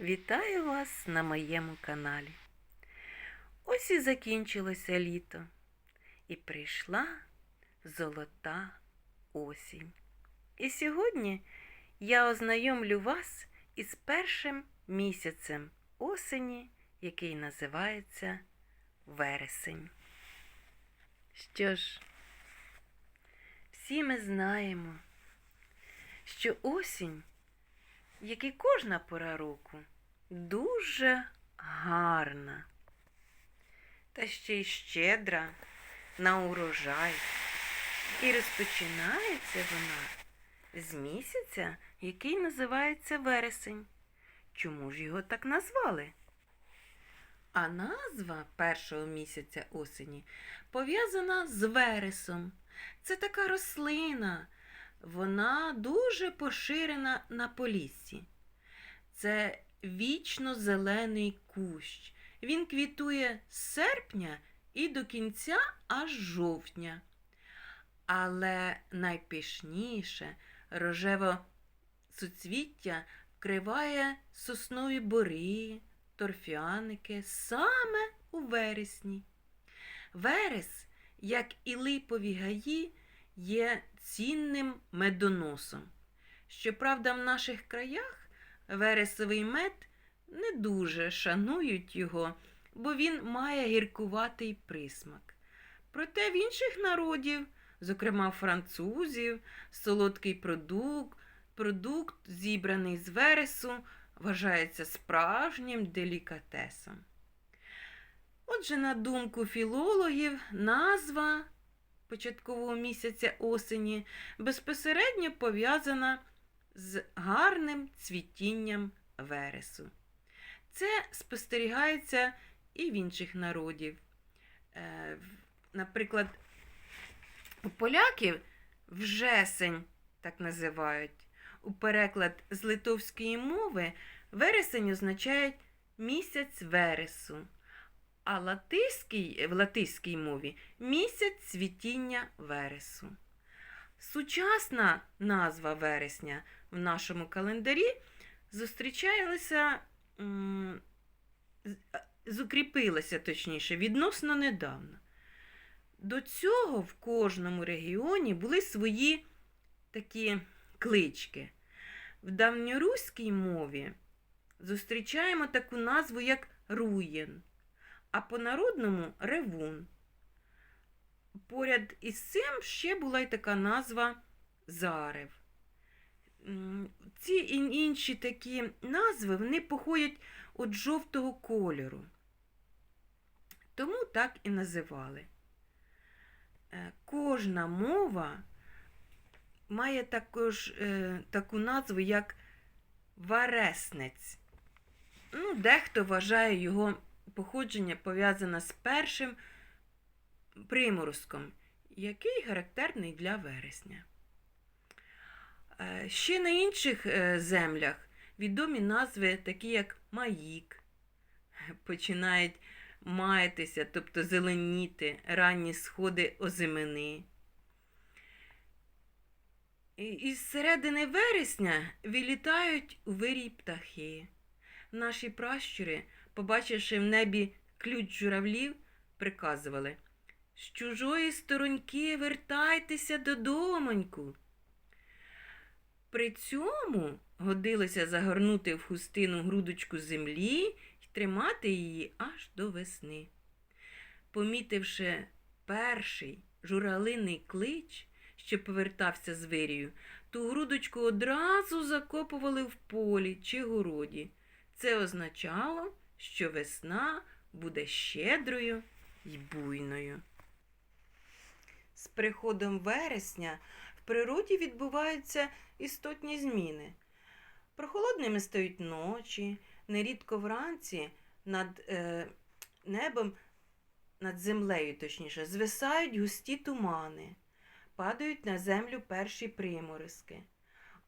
Вітаю вас на моєму каналі. Ось і закінчилося літо, і прийшла золота осінь. І сьогодні я ознайомлю вас із першим місяцем осені, який називається вересень. Що ж, всі ми знаємо, що осінь як і кожна пора року, дуже гарна. Та ще й щедра на урожай. І розпочинається вона з місяця, який називається вересень. Чому ж його так назвали? А назва першого місяця осені пов'язана з вересом. Це така рослина, вона дуже поширена на Поліссі. Це вічно зелений кущ. Він квітує з серпня і до кінця аж жовтня. Але найпишніше рожево суцвіття вкриває соснові бори, торфяники саме у вересні. Верес, як і липові гаї, є цінним медоносом. Щоправда, в наших краях вересовий мед не дуже шанують його, бо він має гіркуватий присмак. Проте в інших народів, зокрема французів, солодкий продукт, продукт, зібраний з вересу, вважається справжнім делікатесом. Отже, на думку філологів, назва початкового місяця осені безпосередньо пов'язана з гарним цвітінням вересу. Це спостерігається і в інших народів. Е, Наприклад, у поляків вжесень так називають. У переклад з литовської мови вересень означає місяць вересу, а латиський, в латиській мові місяць цвітіння вересу. Сучасна назва вересня в нашому календарі зустрічалася, зукріпилася точніше, відносно недавно. До цього в кожному регіоні були свої такі клички. В давньоруській мові зустрічаємо таку назву, як руєн, а по-народному ревун. Поряд із цим ще була й така назва зарев. Ці інші такі назви вони походять від жовтого кольору. Тому так і називали. Е, Кожна мова має також е, таку назву, як вареснець. Ну, дехто вважає його походження пов'язане з першим приморозком, який характерний для вересня. Е, Ще на інших е, землях відомі назви, такі як маїк, починають маятися, тобто зеленіти, ранні сходи озимини. Із середини вересня вилітають у вирій птахи. Наші пращури, побачивши в небі ключ журавлів, приказували з чужої стороньки вертайтеся додомоньку. При цьому годилося загорнути в хустину грудочку землі і тримати її аж до весни. Помітивши перший журавлиний клич, що повертався з вирію, ту грудочку одразу закопували в полі чи городі. Це означало, що весна буде щедрою й буйною. З приходом вересня в природі відбуваються істотні зміни. Прохолодними стають ночі, нерідко вранці над е, небом, над землею, точніше, звисають густі тумани, падають на землю перші приморозки.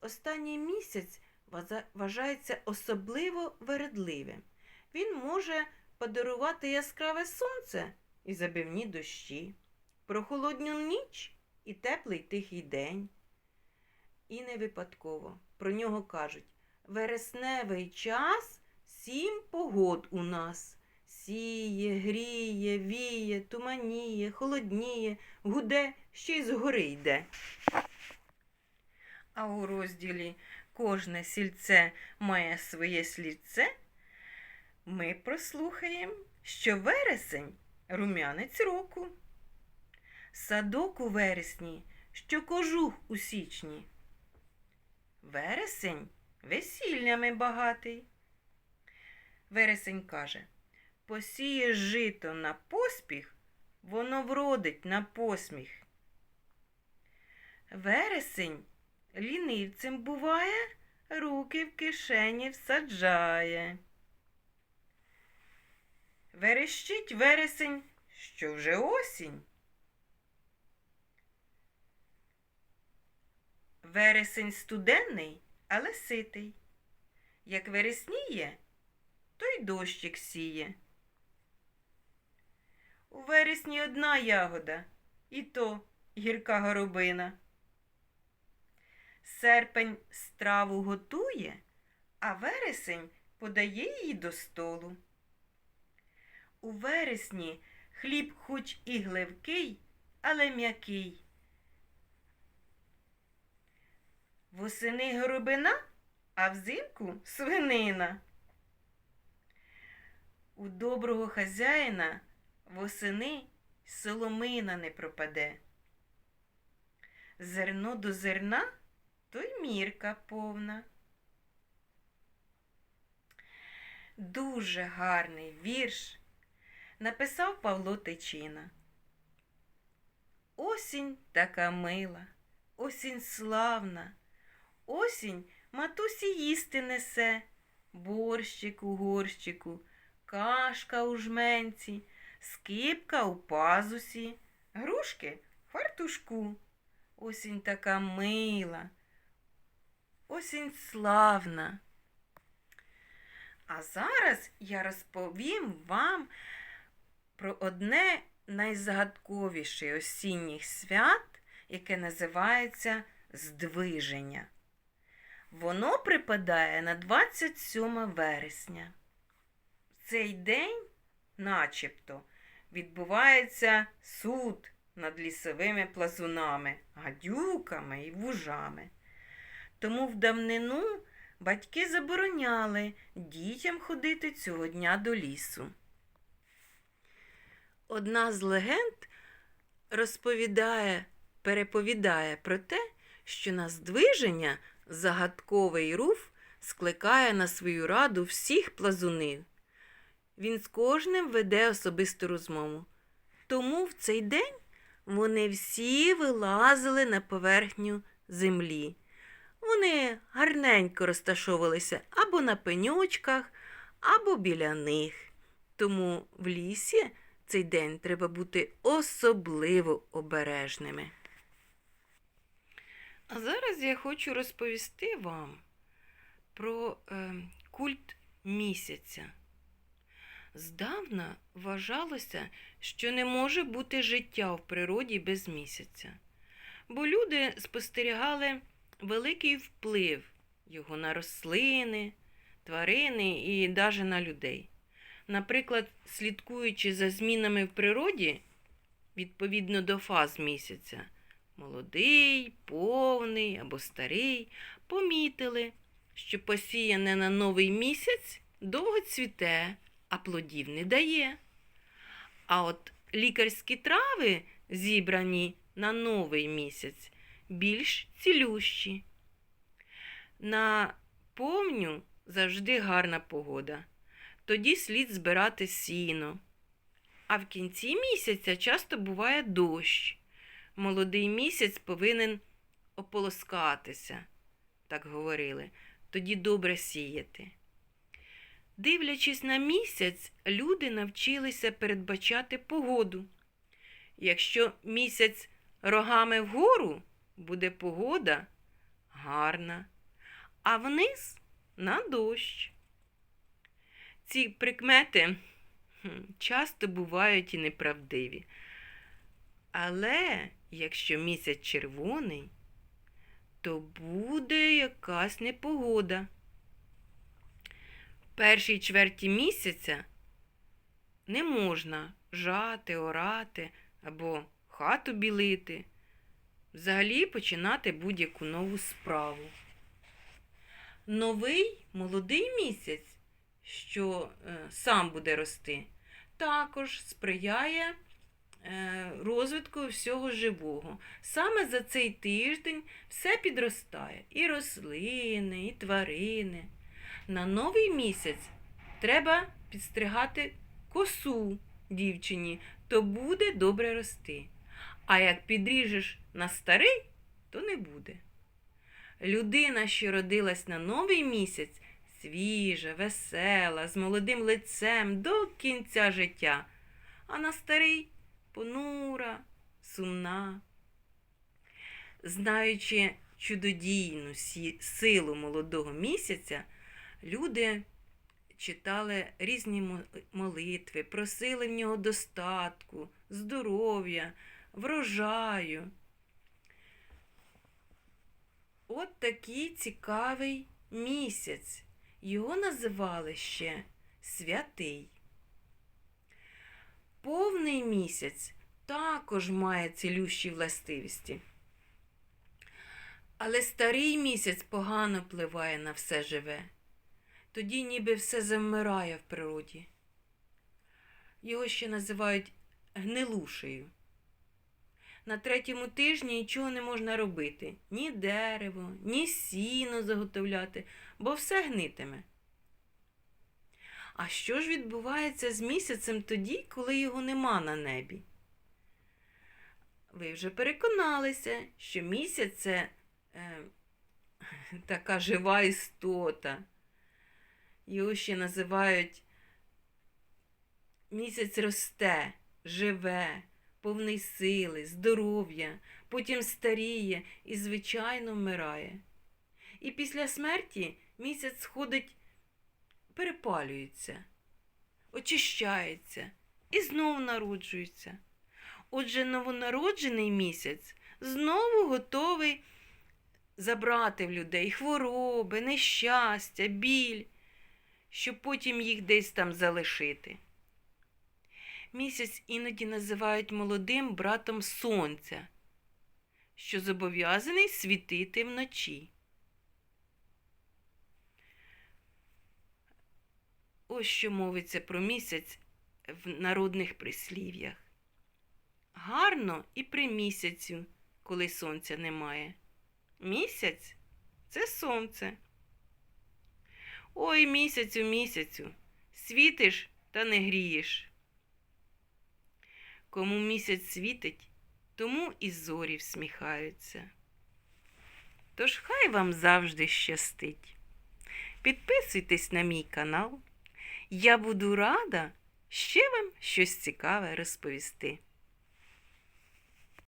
Останній місяць вважається особливо вередливим. Він може подарувати яскраве сонце і забивні дощі, прохолодню ніч і теплий тихий день. І не випадково про нього кажуть вересневий час Сім погод у нас. Сіє, гріє, віє, туманіє, холодніє, гуде, ще й згори йде. А у розділі Кожне сільце має своє слідце. Ми прослухаємо, що вересень рум'янець року. Садок у вересні, що кожух у січні. Вересень весіллями багатий. Вересень каже, посіє жито на поспіх, воно вродить на посміх. Вересень лінивцем буває, руки в кишені всаджає. Верещить вересень, що вже осінь. Вересень студенний, але ситий. Як вересніє, то й дощик сіє. У вересні одна ягода, і то гірка горобина. Серпень страву готує, а вересень подає її до столу. У вересні хліб хоч і гливкий, але м'який. Восени горобина, а взимку свинина. У доброго хазяїна восени соломина не пропаде. Зерно до зерна то й мірка повна. Дуже гарний вірш написав Павло Тичина. Осінь така мила, осінь славна, осінь матусі їсти несе, борщик у горщику, кашка у жменці, скипка у пазусі, грушки в фартушку. Осінь така мила, осінь славна. А зараз я розповім вам про одне найзагадковіше осінніх свят, яке називається Здвиження. Воно припадає на 27 вересня. В цей день, начебто, відбувається суд над лісовими плазунами, гадюками і вужами. Тому в давнину батьки забороняли дітям ходити цього дня до лісу. Одна з легенд розповідає, переповідає про те, що на здвиження загадковий руф скликає на свою раду всіх плазунів. Він з кожним веде особисту розмову. Тому в цей день вони всі вилазили на поверхню землі. Вони гарненько розташовувалися або на пеньочках, або біля них. Тому в лісі цей день треба бути особливо обережними. А зараз я хочу розповісти вам про е, культ місяця. Здавна вважалося, що не може бути життя в природі без місяця, бо люди спостерігали великий вплив його на рослини, тварини і навіть на людей. Наприклад, слідкуючи за змінами в природі відповідно до фаз місяця, молодий, повний або старий, помітили, що посіяне на новий місяць довго цвіте, а плодів не дає. А от лікарські трави, зібрані на новий місяць, більш цілющі. На повню завжди гарна погода. Тоді слід збирати сіно. А в кінці місяця часто буває дощ. Молодий місяць повинен ополоскатися, так говорили, тоді добре сіяти. Дивлячись на місяць, люди навчилися передбачати погоду. Якщо місяць рогами вгору, буде погода гарна, а вниз на дощ. Ці прикмети часто бувають і неправдиві. Але якщо місяць червоний, то буде якась непогода. В першій чверті місяця не можна жати, орати або хату білити, взагалі починати будь-яку нову справу. Новий молодий місяць, що е, сам буде рости, також сприяє е, розвитку всього живого. Саме за цей тиждень все підростає і рослини, і тварини. На новий місяць треба підстригати косу дівчині, то буде добре рости. А як підріжеш на старий, то не буде. Людина, що родилась на новий місяць, свіжа, весела, з молодим лицем до кінця життя, а на старий понура, сумна. Знаючи чудодійну силу молодого місяця, люди читали різні молитви, просили в нього достатку, здоров'я, врожаю. От такий цікавий місяць. Його називали ще святий. Повний місяць також має цілющі властивості. Але старий місяць погано впливає на все живе. Тоді ніби все завмирає в природі. Його ще називають гнилушею. На третьому тижні нічого не можна робити ні дерево, ні сіно заготовляти, бо все гнитиме. А що ж відбувається з місяцем тоді, коли його нема на небі? Ви вже переконалися, що місяць це е, така жива істота. Його ще називають місяць росте, живе, повний сили, здоров'я, потім старіє і, звичайно, вмирає. І після смерті місяць сходить, перепалюється, очищається і знову народжується. Отже, новонароджений місяць знову готовий забрати в людей хвороби, нещастя, біль, щоб потім їх десь там залишити. Місяць іноді називають молодим братом сонця, що зобов'язаний світити вночі. Ось що мовиться про місяць в народних прислів'ях. Гарно і при місяцю, коли сонця немає. Місяць це сонце. Ой, місяцю, місяцю, світиш та не грієш. Кому місяць світить, тому і зорі всміхаються. Тож хай вам завжди щастить. Підписуйтесь на мій канал. Я буду рада ще вам щось цікаве розповісти.